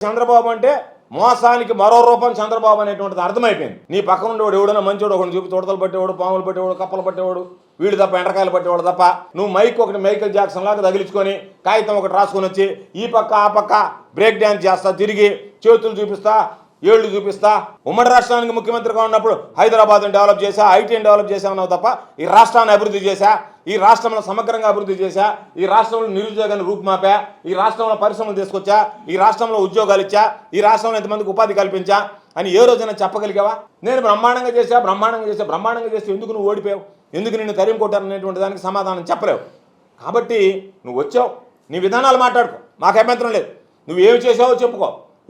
చంద్రబాబు అంటే మోసానికి మరో రూపం చంద్రబాబు అనేటువంటిది అర్థమైపోయింది. నీ పక్కన ఉండేవాడు ఎవడైనా మంచివాడు ఒకటి చూపి తోటలు పట్టేవాడు పాములు పట్టేవాడు కప్పలు పట్టేవాడు వీడు తప్ప ఎండకాయలు పట్టేవాడు తప్ప నువ్వు మైక్ ఒకటి మైకల్ జాక్సన్ లాగా తగిలించుకొని కాగితం ఒకటి రాసుకొని వచ్చి ఈ పక్క ఆ పక్క బ్రేక్ డ్యాన్స్ చేస్తా తిరిగి చేతులు చూపిస్తా ఏళ్ళు చూపిస్తా. ఉమ్మడి రాష్ట్రానికి ముఖ్యమంత్రిగా ఉన్నప్పుడు హైదరాబాద్ని డెవలప్ చేశా ఐటీని డెవలప్ చేశామన్నావు తప్ప ఈ రాష్ట్రాన్ని అభివృద్ధి చేశా? ఈ రాష్ట్రంలో సమగ్రంగా అభివృద్ధి చేశా ఈ రాష్ట్రంలో నిరుద్యోగాన్ని రూపుమాపా ఈ రాష్ట్రంలో పరిశ్రమలు తీసుకొచ్చా ఈ రాష్ట్రంలో ఉద్యోగాలు ఇచ్చా ఈ రాష్ట్రంలో ఎంతమందికి ఉపాధి కల్పించా అని ఏ రోజైనా చెప్పగలిగావా? నేను బ్రహ్మాండంగా చేశా బ్రహ్మాండంగా చేశా బ్రహ్మాండంగా చేస్తే ఎందుకు నువ్వు ఓడిపోయావు? ఎందుకు నిన్ను తరిమి కొట్టారనేటువంటి దానికి సమాధానం చెప్పలేవు. కాబట్టి నువ్వు వచ్చావు నీ విధానాలు మాట్లాడుకో మాకు అభ్యంతరం లేదు. నువ్వు ఏమి చేసావో చెప్పుకో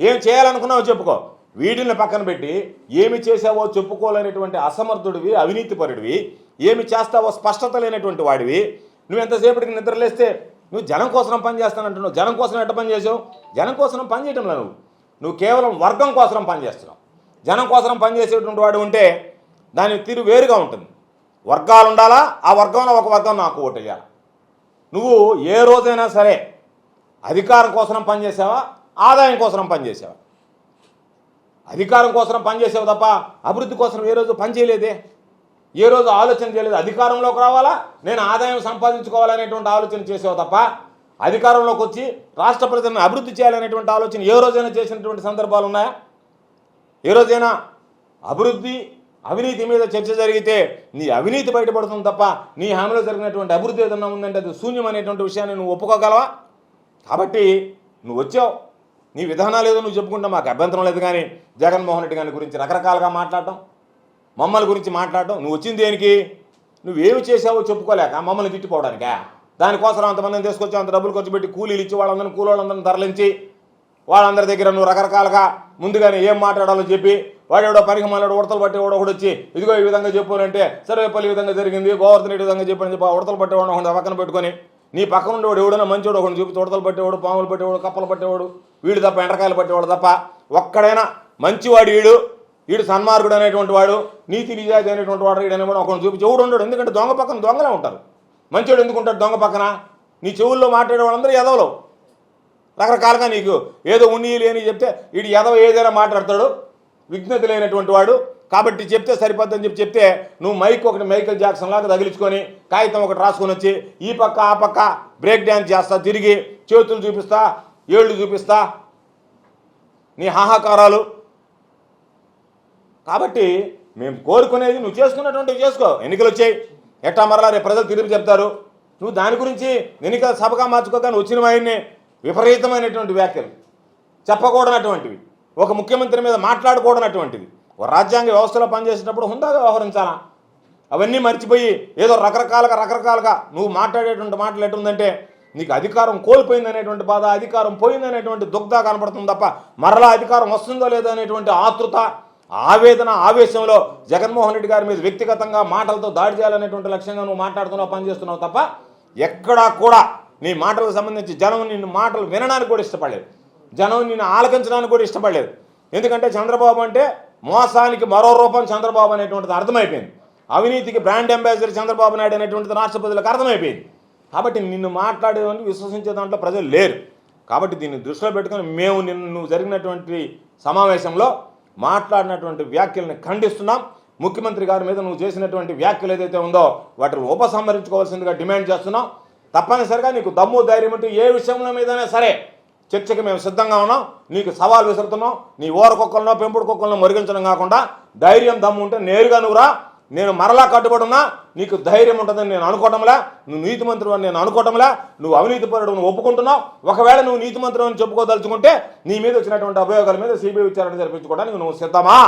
ఏం చేయాలనుకున్నావో చెప్పుకో. వీటిని పక్కన పెట్టి ఏమి చేసావో చెప్పుకోలేనటువంటి అసమర్థుడివి అవినీతిపరుడివి ఏమి చేస్తావో స్పష్టత లేనటువంటి వాడివి. నువ్వు ఎంతసేపటికి నిద్రలేస్తే నువ్వు జనం కోసం పని చేస్తానంటున్నావు. జనం కోసం ఎట్ట పని చేసావు జనం కోసం పని చేయటంలో నువ్వు? నువ్వు కేవలం వర్గం కోసం పని చేస్తున్నావు. జనం కోసం పనిచేసేటువంటి వాడు ఉంటే దాని తీరు వేరుగా ఉంటుంది. వర్గాలు ఉండాలా? ఆ వర్గంలో ఒక వర్గం నాకు ఓటు వేయాలి. నువ్వు ఏ రోజైనా సరే అధికారం కోసం పనిచేసావా ఆదాయం కోసం పనిచేసావా అధికారం కోసం పనిచేసావు తప్ప అభివృద్ధి కోసం ఏ రోజు పని చేయలేదే? ఏ రోజు ఆలోచన చేయలేదు? అధికారంలోకి రావాలా? నేను ఆదాయం సంపాదించుకోవాలనేటువంటి ఆలోచన చేసావు తప్ప అధికారంలోకి వచ్చి రాష్ట్ర ప్రజలను అభివృద్ధి చేయాలనేటువంటి ఆలోచన ఏ రోజైనా చేసినటువంటి సందర్భాలు ఉన్నాయా? ఏ రోజైనా అభివృద్ధి అవినీతి మీద చర్చ జరిగితే నీ అవినీతి బయటపడుతుంది తప్ప నీ హామీలో జరిగినటువంటి అభివృద్ధి ఏదన్నా ఉందంటే అది శూన్యం అనేటువంటి విషయాన్ని నువ్వు ఒప్పుకోగలవా? కాబట్టి నువ్వు వచ్చావు. నీ విధానాలు ఏదో నువ్వు చెప్పుకుంటా మాకు అభ్యంతరం లేదు కానీ జగన్మోహన్ రెడ్డి గారి గురించి రకరకాలుగా మాట్లాడటం మమ్మల్ని గురించి మాట్లాడటం నువ్వు వచ్చింది దేనికి? నువ్వేమి చేసావో చెప్పుకోలేక మమ్మల్ని తిట్టుకోవడానికా దానికోసం అంతమందిని తీసుకొచ్చి అంత డబ్బులు ఖర్చు పెట్టి కూలీలు ఇచ్చి వాళ్ళందరినీ కూలోళ్ళందరిని తరలించి వాళ్ళందరి దగ్గర నువ్వు రకరకాలుగా ముందుగానే ఏం మాట్లాడాలో చెప్పి వాడెవడో పనికి మాట్లాడు ఉడతలు పట్టేవాడు ఒకడు వచ్చి ఇదిగో ఈ విధంగా చెప్పానంటే సర్వేపల్లి ఈ విధంగా జరిగింది గోవర్ధన ఈ విధంగా చెప్పని చెప్పి ఉడతలు పట్టేవాడు ఒకటి పక్కన పెట్టుకొని నీ పక్కన ఉండేవాడు ఎవడైనా మంచివాడు ఒకటి చూపి తోటలు పట్టేవాడు పాములు పట్టేవాడు కప్పలు పట్టేవాడు వీడు తప్ప ఎండకాయలు పట్టేవాడు తప్ప ఒక్కడైనా మంచివాడు వీడు. వీడు సన్మార్గుడు అనేటువంటి వాడు నీతి నిజాయితీ అనేటువంటి వాడు వీడు అనేవాడు ఒకటి చూపించి ఎవడు ఉండడు. ఎందుకంటే దొంగ పక్కన దొంగలే ఉంటారు. మంచోడు ఎందుకు ఉంటాడు దొంగ పక్కన? నీ చెవుల్లో మాట్లాడే వాళ్ళందరూ ఎదవలు రకరకాలుగా నీకు ఏదో ఉన్ని లేని చెప్తే వీడు ఎదవ ఏదైనా మాట్లాడతాడు. విఘ్నత లేనటువంటి వాడు. కాబట్టి చెప్తే సరిపోద్దని చెప్పి చెప్తే నువ్వు మైక్ ఒకటి మైకల్ జాక్సన్ లాగా తగిలించుకొని కాగితం ఒకటి రాసుకొని వచ్చి ఈ పక్క ఆ పక్క బ్రేక్ డ్యాన్స్ చేస్తా తిరిగి చేతులు చూపిస్తా ఏళ్ళు చూపిస్తా. నీ హాహాకారాలు కాబట్టి మేము కోరుకునేది నువ్వు చేసుకున్నటువంటివి చేసుకో. ఎన్నికలు వచ్చాయి ఎట్టా మరలా రేపు ప్రజలు తిరిగి చెప్తారు. నువ్వు దాని గురించి ఎన్నికల సభగా మార్చుకోగానే వచ్చిన వాడిని విపరీతమైనటువంటి వ్యాఖ్యలు. చెప్పకూడనటువంటివి. ఒక ముఖ్యమంత్రి మీద మాట్లాడకూడనటువంటివి ఒక రాజ్యాంగ వ్యవస్థలో పనిచేసేటప్పుడు హుందాగా వ్యవహరించాలా? అవన్నీ మర్చిపోయి ఏదో రకరకాలుగా రకరకాలుగా నువ్వు మాట్లాడేటువంటి మాటలు ఎటుందంటే నీకు అధికారం కోల్పోయింది అనేటువంటి బాధ అధికారం పోయింది అనేటువంటి దుగ్ధ కనపడుతుంది తప్ప మరలా అధికారం వస్తుందో లేదో అనేటువంటి ఆతృత ఆవేదన ఆవేశంలో జగన్మోహన్ రెడ్డి గారి మీద వ్యక్తిగతంగా మాటలతో దాడి చేయాలనేటువంటి లక్ష్యంగా నువ్వు మాట్లాడుతున్నావు పనిచేస్తున్నావు తప్ప ఎక్కడా కూడా నీ మాటలకు సంబంధించి జనం నిన్ను మాటలు వినడానికి కూడా ఇష్టపడలేదు. జనం నిన్ను ఆలకించడానికి కూడా ఇష్టపడలేదు. ఎందుకంటే చంద్రబాబు అంటే మోసానికి మరో రూపం చంద్రబాబు అనేటువంటిది అర్థమైపోయింది. అవినీతికి బ్రాండ్ అంబాసిడర్ చంద్రబాబు నాయుడు అనేటువంటిది రాష్ట్ర ప్రజలకు అర్థమైపోయింది. కాబట్టి నిన్ను మాట్లాడేదాన్ని విశ్వసించే దాంట్లో ప్రజలు లేరు. కాబట్టి దీన్ని దృష్టిలో పెట్టుకొని మేము నిన్ను నువ్వు జరిగినటువంటి సమావేశంలో మాట్లాడినటువంటి వ్యాఖ్యల్ని ఖండిస్తున్నాం. ముఖ్యమంత్రి గారి మీద నువ్వు చేసినటువంటి వ్యాఖ్యలు ఏదైతే ఉందో వాటిని ఉపసంహరించుకోవాల్సిందిగా డిమాండ్ చేస్తున్నాం. తప్పనిసరిగా నీకు దమ్ము ధైర్యం ఉంటే ఏ విషయంలో మీదైనా సరే చర్చకి మేము సిద్ధంగా ఉన్నాం. నీకు సవాల్ విసురుతున్నాం. నీ ఓర కుక్కలను పెంపుడు కుక్కలను మరిగించడం కాకుండా ధైర్యం దమ్ము ఉంటే నేరుగా నువ్వురా నేను మరలా కట్టుబడున్నా నీకు ధైర్యం ఉంటుందని నేను అనుకోవటంలా నువ్వు నీతి మంత్రి అని నేను అనుకోవటంలా నువ్వు అవినీతి పరుడు ఒప్పుకుంటున్నావు. ఒకవేళ నువ్వు నీతి మంత్రి అని చెప్పుకోదలుచుకుంటే నీ మీద వచ్చినటువంటి అభియోగాల మీద సిబిఐ విచారణ జరిపించుకోవడానికి నువ్వు సిద్ధమా?